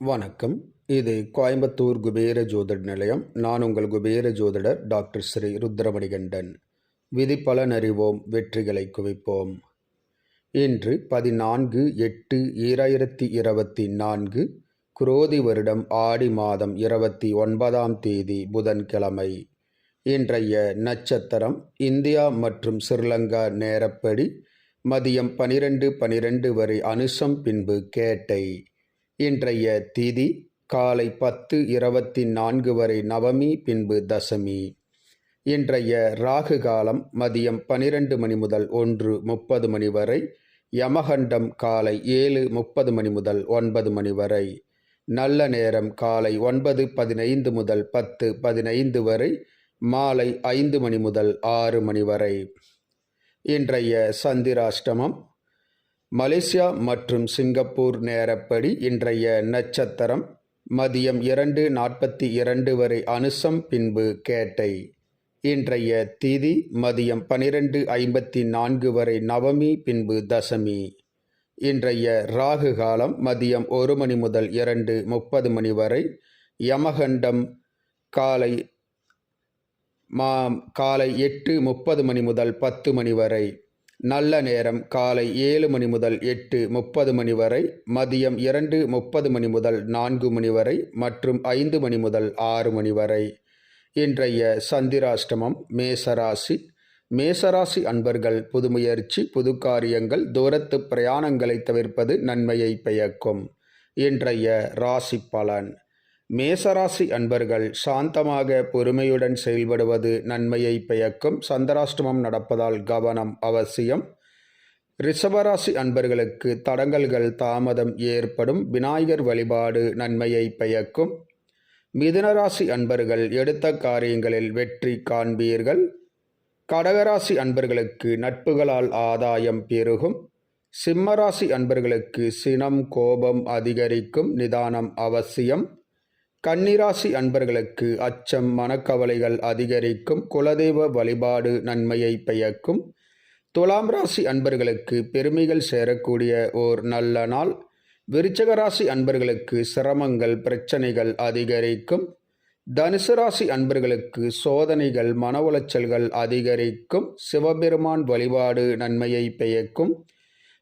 வணக்கம். இது கோயம்புத்தூர் குபேர ஜோதிட நிலையம். நான் உங்கள் குபேர ஜோதிடர் டாக்டர் ஸ்ரீ ருத்ரமணிகண்டன். விதிப்பலன் அறிவோம் வெற்றிகளை குவிப்போம். இன்று பதினான்கு எட்டு ஈராயிரத்தி இருபத்தி நான்கு குரோதி வருடம் ஆடி மாதம் இருபத்தி ஒன்பதாம் தேதி புதன்கிழமை. இன்றைய நட்சத்திரம் இந்தியா மற்றும் ஸ்ரீலங்கா நேரப்படி மதியம் பனிரெண்டு பனிரெண்டு வரை அனுஷம் பின்பு கேட்டை. இன்றைய திதி காலை பத்து இருபத்தி நான்கு வரை நவமி பின்பு தசமி. இன்றைய ராகு காலம் மதியம் பனிரெண்டு மணி முதல் ஒன்று முப்பது மணி வரை யமகண்டம் காலை ஏழு முப்பது மணி முதல் ஒன்பது மணி வரை நல்ல நேரம் காலை ஒன்பது பதினைந்து முதல் பத்து பதினைந்து வரை மாலை ஐந்து மணி முதல் ஆறு மணி வரை. இன்றைய சந்திராஷ்டமம் மலேசியா மற்றும் சிங்கப்பூர் நேரப்படி இன்றைய நட்சத்திரம் மதியம் இரண்டு நாற்பத்தி இரண்டு வரை அனுசம் பின்பு கேட்டை. இன்றைய திதி மதியம் பனிரெண்டு ஐம்பத்தி நான்கு வரை நவமி பின்பு தசமி. இன்றைய ராகு காலம் மதியம் ஒரு மணி முதல் இரண்டு முப்பது மணி வரை. யமகண்டம் காலை மா காலை எட்டு முப்பது மணி முதல் பத்து மணி வரை. நல்ல நேரம் காலை ஏழு மணி முதல் எட்டு முப்பது மணி வரை மதியம் இரண்டு முப்பது மணி முதல் நான்கு மணி வரை மற்றும் ஐந்து மணி முதல் ஆறு மணி வரை. இன்றைய சந்திராஷ்டமம் மேசராசி. மேசராசி அன்பர்கள் புதுமுயற்சி புது காரியங்கள் தூரத்து பிரயாணங்களை தவிர்ப்பது நன்மையை பயக்கும் இன்றைய ராசி பலன். மேசராசி அன்பர்கள் சாந்தமாக பொறுமையுடன் செயல்படுவது நன்மையை பயக்கும் சந்திராஷ்டமம் நடப்பதால் கவனம் அவசியம். ரிஷபராசி அன்பர்களுக்கு தடங்கல்கள் தாமதம் ஏற்படும் விநாயகர் வழிபாடு நன்மையை பயக்கும் மிதுனராசி அன்பர்கள் எடுத்த காரியங்களில் வெற்றி காண்பீர்கள். கடகராசி அன்பர்களுக்கு நட்புகளால் ஆதாயம் பெருகும். சிம்மராசி அன்பர்களுக்கு சினம் கோபம் அதிகரிக்கும் நிதானம் அவசியம். கன்னிராசி அன்பர்களுக்கு அச்சம் மனக்கவலைகள் அதிகரிக்கும் குலதெய்வ வழிபாடு நன்மையை பெயக்கும் துலாம் ராசி அன்பர்களுக்கு பெருமைகள் சேரக்கூடிய ஓர் நல்ல நாள். விருச்சக ராசி அன்பர்களுக்கு சிரமங்கள் பிரச்சனைகள் அதிகரிக்கும். தனுசு ராசி அன்பர்களுக்கு சோதனைகள் மன உளைச்சல்கள் அதிகரிக்கும். சிவபெருமான் வழிபாடு நன்மையை பெயக்கும்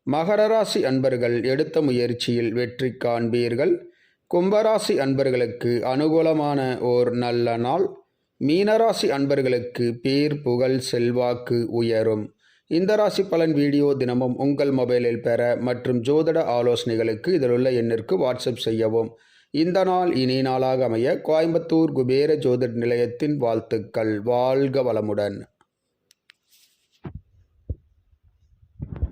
மகர ராசி அன்பர்கள் எடுத்த முயற்சியில் வெற்றி காண்பீர்கள். கும்பராசி அன்பர்களுக்கு அனுகூலமான ஓர் நல்ல நாள். மீனராசி அன்பர்களுக்கு பேர் புகழ் செல்வாக்கு உயரும். இந்த ராசி பலன் வீடியோ தினமும் உங்கள் மொபைலில் பெற மற்றும் ஜோதிட ஆலோசனைகளுக்கு இதிலுள்ள எண்ணிற்கு வாட்ஸ்அப் செய்யவும். இந்த நாள் இனி நாளாக அமைய கோயம்புத்தூர் குபேர ஜோதிட நிலையத்தின் வாழ்த்துக்கள். வாழ்க வளமுடன்.